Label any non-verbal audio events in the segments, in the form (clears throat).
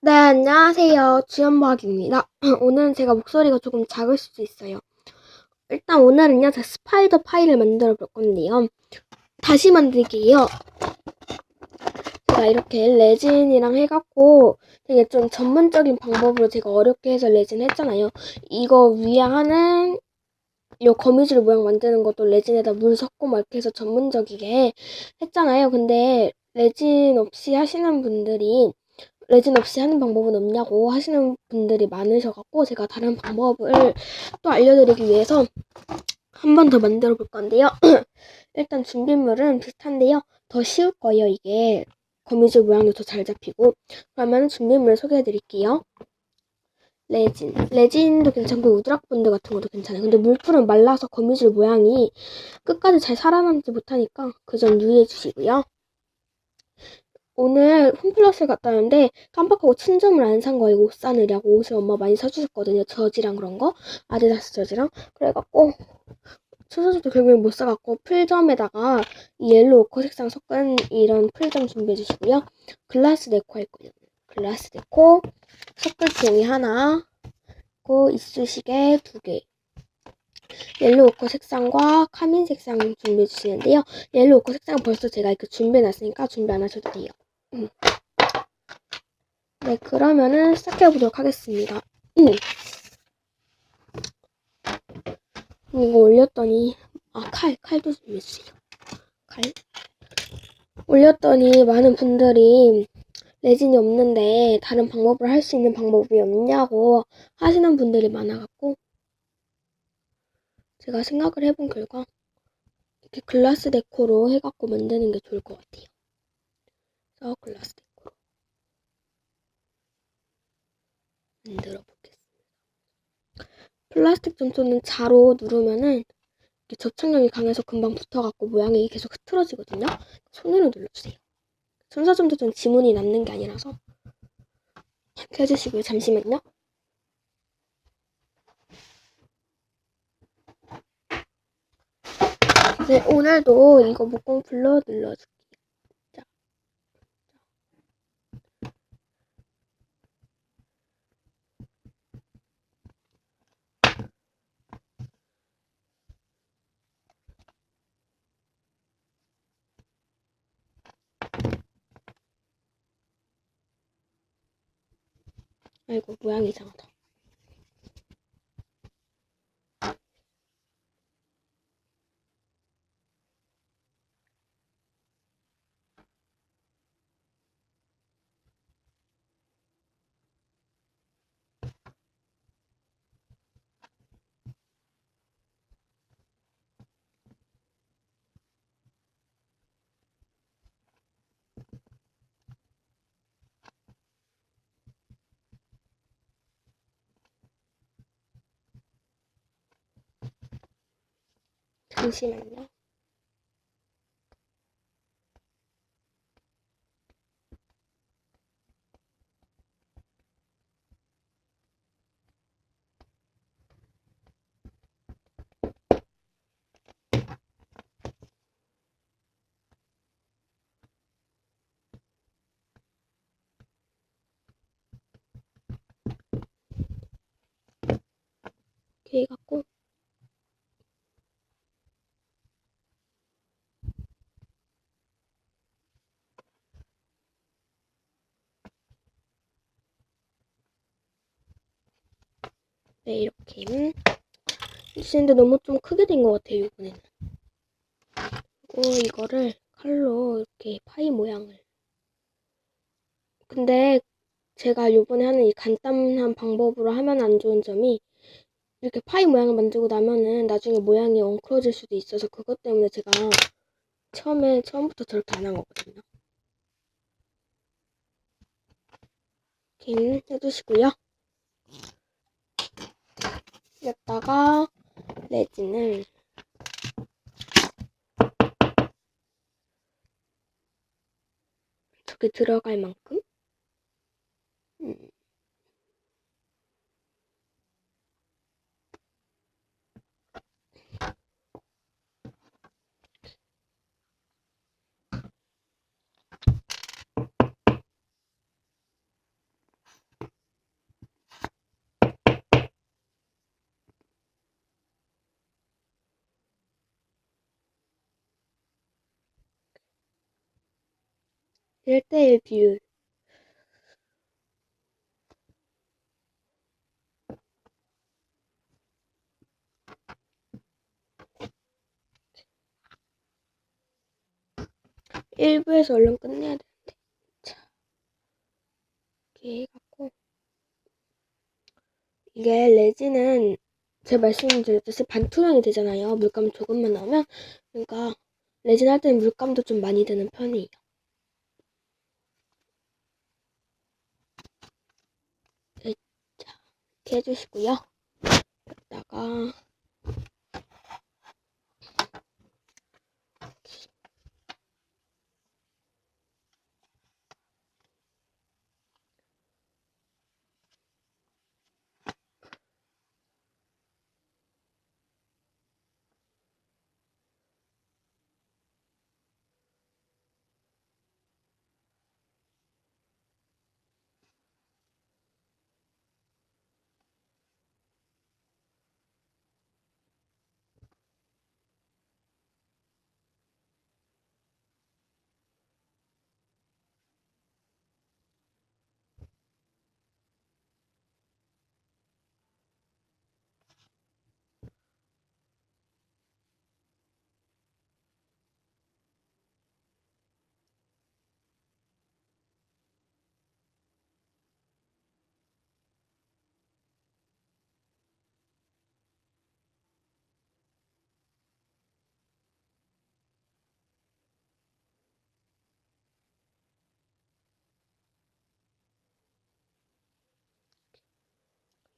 네, 안녕하세요. 주연박입니다. (clears throat) 오늘은 제가 목소리가 조금 작을 수도 있어요. 일단 오늘은요, 제가 스파이더 파일을 만들어 볼 건데요. 다시 만들기예요. 제가 이렇게 레진이랑 해갖고 되게 좀 전문적인 방법으로 제가 어렵게 해서 레진 했잖아요. 이거 위에 하는 요 거미줄 모양 만드는 것도 레진에다 물 섞고 막 이렇게 해서 전문적이게 했잖아요. 근데 레진 없이 하시는 분들이 레진 없이 하는 방법은 없냐고 하시는 분들이 많으셔갖고 제가 다른 방법을 또 알려드리기 위해서 한 번 더 만들어 볼 건데요. (clears throat) 일단 준비물은 비슷한데요. 더 쉬울 거예요, 이게. 거미줄 모양도 더 잘 잡히고. 그러면 준비물 소개해 드릴게요. 레진. 레진도 괜찮고 우드락 본드 같은 것도 괜찮아요. 근데 물풀은 말라서 거미줄 모양이 끝까지 잘 살아남지 못하니까 그 점 유의해 주시고요. 오늘 홈플러스를 갔다 왔는데 깜빡하고 친점을 안 산 거예요. 옷 사느라고 옷을 엄마 많이 사주셨거든요. 저지랑 그런 거. 아디다스 저지랑. 그래갖고 초서지도 결국에 못 사갖고 풀점에다가 이 옐로우 오커 색상 섞은 이런 풀점 준비해 주시고요. 글라스 데코 할 거예요. 글라스 데코 섞을 종이 하나 그리고 이쑤시개 두 개. 옐로우 오커 색상과 카민 색상 준비해 주시는데요. 옐로우 오커 색상 벌써 제가 이렇게 준비해 놨으니까 준비 안 하셔도 돼요. 음. 네, 그러면은 시작해 보도록 하겠습니다. 음. 이거 올렸더니 아 칼, 칼도 준비했어요. 칼. 올렸더니 많은 분들이 레진이 없는데 다른 방법을 할 수 있는 방법이 없냐고 하시는 분들이 많아갖고 제가 생각을 해본 결과 이렇게 글라스 데코로 해갖고 만드는 게 좋을 것 같아요. 데코로 만들어 보겠습니다. 플라스틱 점토는 자로 누르면은 접착력이 강해서 금방 붙어갖고 모양이 계속 흐트러지거든요. 손으로 눌러주세요. 손사점토는 지문이 남는 게 아니라서 이렇게 해주시고요. 잠시만요. 네, 오늘도 이거 목공풀로 눌러줄게요. 아이고, 모양이 이상하다. 잠시만요. 이렇게 해갖고 네, 이렇게 근데 너무 좀 크게 된 것 같아요, 이번에는. 그리고 이거를 칼로 이렇게 파이 모양을. 근데 제가 요번에 하는 이 간단한 방법으로 하면 안 좋은 점이 이렇게 파이 모양을 만들고 나면은 나중에 모양이 엉클어질 수도 있어서 그것 때문에 제가 처음에 처음부터 저렇게 안 한 거거든요. 이렇게 해주시고요. 여기다가 레진을 저기 들어갈 만큼 음. 1대1 비율. 일부에서 얼른 끝내야 되는데. 자. 이렇게 해갖고. 이게 레진은 제가 말씀드렸듯이 반투명이 되잖아요. 물감 조금만 나오면. 그러니까 레진 할 때는 물감도 좀 많이 드는 편이에요. 네, 자, 이렇게 해주시고요. 여기다가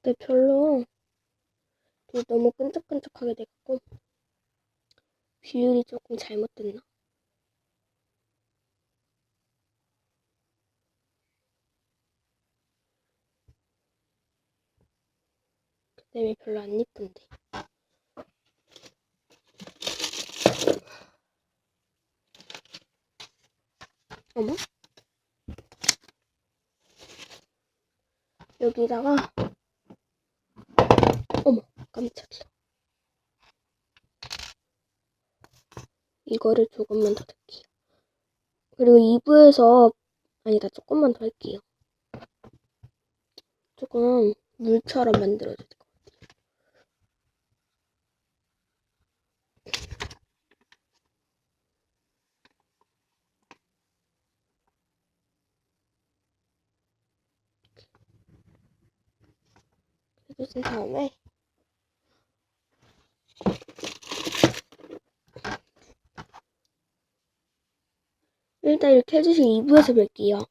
근데 별로 이게 너무 끈적끈적하게 돼갖고 비율이 조금 잘못됐나? 그 때문에 별로 안 이쁜데. 어머? 여기다가 깜짝이야. 이거를 조금만 더 넣을게요. 그리고 2부에서 아니다 조금만 더 할게요. 조금 물처럼 만들어줘야 될 것 같아요. 해주신 다음에 일단 이렇게 해주시고 2부에서 뵐게요.